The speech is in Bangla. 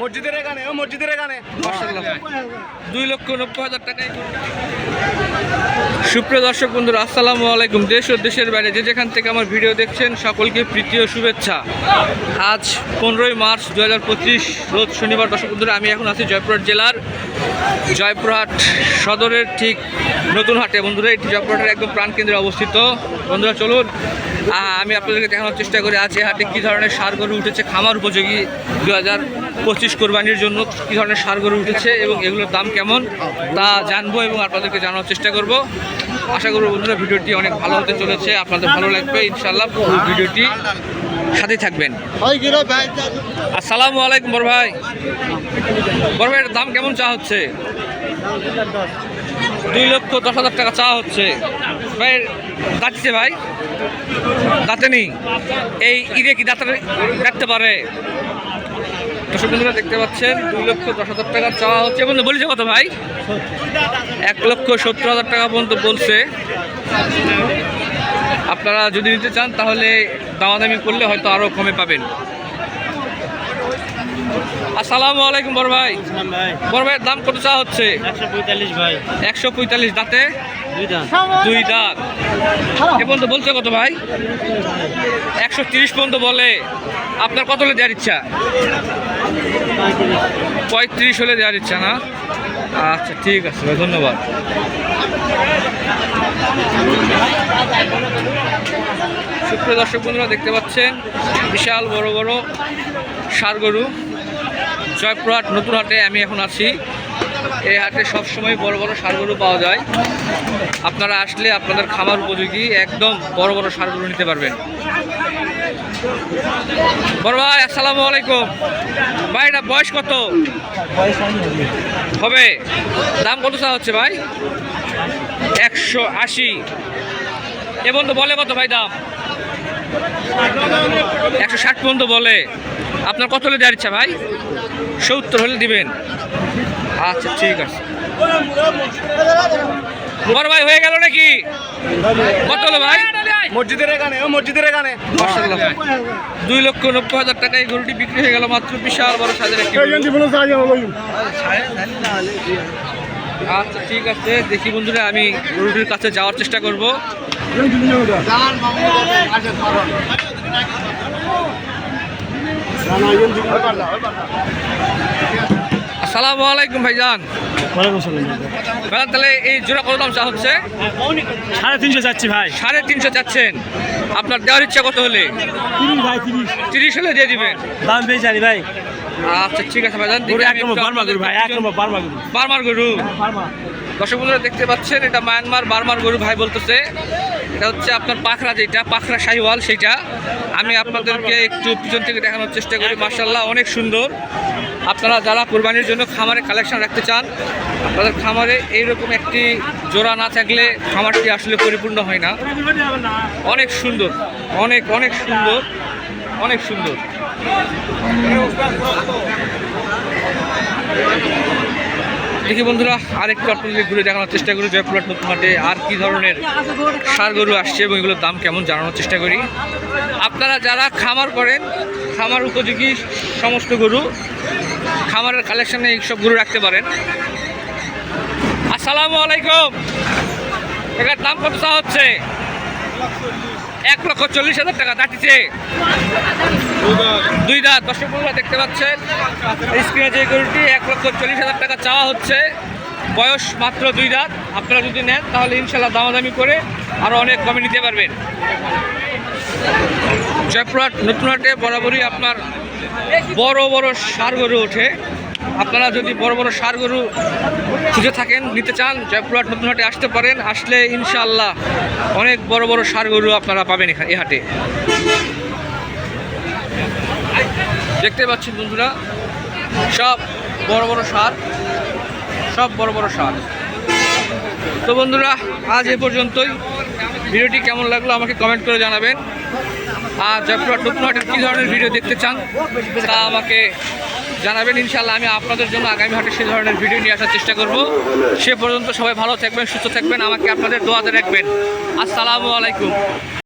মসজিদের এখানে ও মসজিদের এখানে। দুই লক্ষ নব্বই হাজার টাকায় সুপ্রিয় দর্শক বন্ধুরা আসসালামু আলাইকুম। দেশ ও দেশের বাইরে যে যেখান থেকে আমার ভিডিও দেখছেন সকলকে প্রীতীয় শুভেচ্ছা। আজ পনেরোই মার্চ দু হাজার পঁচিশ রোজ শনিবার। দর্শক বন্ধুরা আমি এখন আছি জয়পুরহাট জেলার জয়পুরহাট সদরের ঠিক নতুন হাটে। বন্ধুরা এটি জয়পুরহাটের একদম প্রাণকেন্দ্রে অবস্থিত। বন্ধুরা চলুন আমি আপনাদেরকে দেখানোর চেষ্টা করি আজ এই হাটে কী ধরনের সার গরু উঠেছে খামার উপযোগী দু হাজার পঁচিশ কোরবানির জন্য কী ধরনের সার গরু উঠেছে এবং এগুলোর দাম কেমন তা জানব এবং আপনাদেরকে জানানোর চেষ্টা করব। আশা করব বন্ধুরা ভিডিওটি অনেক ভালো হতে চলেছে, আপনাদের ভালো লাগবে ইনশাল্লাহ ভিডিওটি সাথে থাকবেন। আসসালামু আলাইকুম বড় ভাই। বড় ভাইয়ের দাম কেমন চা হচ্ছে? দুই লক্ষ দশ হাজার টাকা চা হচ্ছে। ভাই দাঁতছে ভাই? দাঁতে নেই। এই ঈদে কি দাঁতে কাটতে পারে? দর্শক বন্ধুরা দেখতে পাচ্ছেন, দুই লক্ষ দশ হাজার টাকা চাওয়া হচ্ছে। বন্ধু বলেছে কত ভাই। এক লক্ষ সত্তর হাজার টাকা পর্যন্ত বলছে। আপনারা যদি নিতে চান, তাহলে দামাদামি করলে হয়তো আরও কমে পাবেন। আসসালামু আলাইকুম বড় ভাই। বড় ভাইয়ের দাম কত চা হচ্ছে? একশো পঁয়তাল্লিশ দাঁতে? দুই দুই দাঁত। এ পর্যন্ত বলছে কত ভাই? একশো তিরিশ পর্যন্ত বলে। আপনার কত হলে দেওয়ার ইচ্ছা? পঁয়ত্রিশ হলে দেওয়ার ইচ্ছা না? আচ্ছা ঠিক আছে ভাই ধন্যবাদ। সুপ্রিয় দর্শক বন্ধুরা দেখতে পাচ্ছেন বিশাল বড় বড় সার গরু। জয়পুরহাট, নতুন হাটে আমি এখন আছি। এই হাটে সবসময় বড় বড় সার গরু পাওয়া যায়। আপনারা আসলে আপনাদের খামার উপযোগী, একদম বড় বড় সার গরু নিতে পারবেন। বড় ভাই, আসসালামু আলাইকুম। ভাই, এটা বয়স কত? হবে। দাম কত চা হচ্ছে ভাই? একশো আশি। এ বন্ধু বলে কত ভাই দাম? একশো ষাট পর্যন্ত বলে। আপনার কত হলে দেওয়ার ইচ্ছা ভাই? সত্তর হলে দিবেন। আচ্ছা ঠিক আছে। বড় ভাই হয়ে গেল নাকি? কত হলো ভাই? মসজিদের এখানে ও মসজিদের এখানে। দুই লক্ষ নব্বই হাজার টাকায় গরুটি বিক্রি হয়ে গেল মাত্র বিশাল বড় একটি আচ্ছা ঠিক আছে। দেখি বন্ধুরা আমি গরুটির কাছে যাওয়ার চেষ্টা করব। আসসালামু আলাইকুম ভাইজান। ভাইজান তাহলে এই জোড়া কত দাম চা হচ্ছে সাড়ে তিনশো যাচ্ছি ভাই। সাড়ে তিনশো চাচ্ছেন। আপনার দেওয়ার ইচ্ছা কত হলে? তিরিশ ভাই তিরিশ। তিরিশ হলে দিয়ে দিবেন। দাম পেয়ে জানি ভাই। আচ্ছা ঠিক আছে ভাইজান বার্মা গরু ভাই এক নম্বর বার্মা গরু। বার্মার গরু? বার্মা। দর্শক বন্ধুরা দেখতে পাচ্ছেন, এটা মায়ানমার বারমার গরু ভাই বলতেছে। এটা হচ্ছে আপনার পাখরা যেটা, পাখরা শাহিওয়াল সেটা। আমি আপনাদেরকে একটু পিছন থেকে দেখানোর চেষ্টা করি মার্শাল্লাহ অনেক সুন্দর। আপনারা যারা কোরবানির জন্য খামারে কালেকশন রাখতে চান, আপনাদের খামারে এইরকম একটি জোড়া না থাকলে খামারটি আসলে পরিপূর্ণ হয় না। অনেক সুন্দর, অনেক অনেক সুন্দর অনেক সুন্দর। দেখি বন্ধুরা, আরেকটু আপনাদের ঘুরে দেখানোর চেষ্টা করি, জয়পুরহাট নতুন মাঠে আর কি ধরনের সার গরু আসছে এবং এগুলোর দাম কেমন জানানোর চেষ্টা করি। আপনারা যারা খামার করেন, খামার উপযোগী সমস্ত গরু, খামারের কালেকশনে এইসব গরু রাখতে পারেন। আসসালামু আলাইকুম। এটার দাম কত হচ্ছে? এক লক্ষ চল্লিশ হাজার টাকা দাঁটিছে দুই দাঁত, দর্শক বন্ধুরা দেখতে পাচ্ছেন স্ক্রিনে যে গরুটি এক লক্ষ চল্লিশ হাজার টাকা চাওয়া হচ্ছে। বয়স মাত্র দুই দাঁত, আপনারা যদি নেন তাহলে ইনশাল্লাহ দামাদামি করে আরও অনেক কমে নিতে পারবেন। জয়পুরহাট, নতুন হাটে বরাবরই আপনার বড় বড় সার গরু ওঠে। আপনারা যদি বড় বড় সার গরু খুঁজে থাকেন, নিতে চান, জয়পুরহাট নতুন হাটে আসতে পারেন, আসলে ইনশাআল্লাহ অনেক বড় বড় সার গরু আপনারা পাবেন এখানে এ হাটে। দেখতে পাচ্ছেন বন্ধুরা, সব বড় বড় সার, সব বড় বড় সার। তো বন্ধুরা, আজ এ পর্যন্তই। ভিডিওটি কেমন লাগল আমাকে কমেন্ট করে জানাবেন। আর জয়পুরহাট নতুন হাটের কী ধরনের ভিডিও দেখতে চান, তা আমাকে জানাবেন ইনশাল্লাহ আমি আপনাদের জন্য আগামী হাটে সেই ধরনের ভিডিও নিয়ে আসার চেষ্টা করব। সে পর্যন্ত সবাই ভালো থাকবেন, সুস্থ থাকবেন, আমাকে আপনাদের দোয়াতে রাখবেন। আসসালামু আলাইকুম।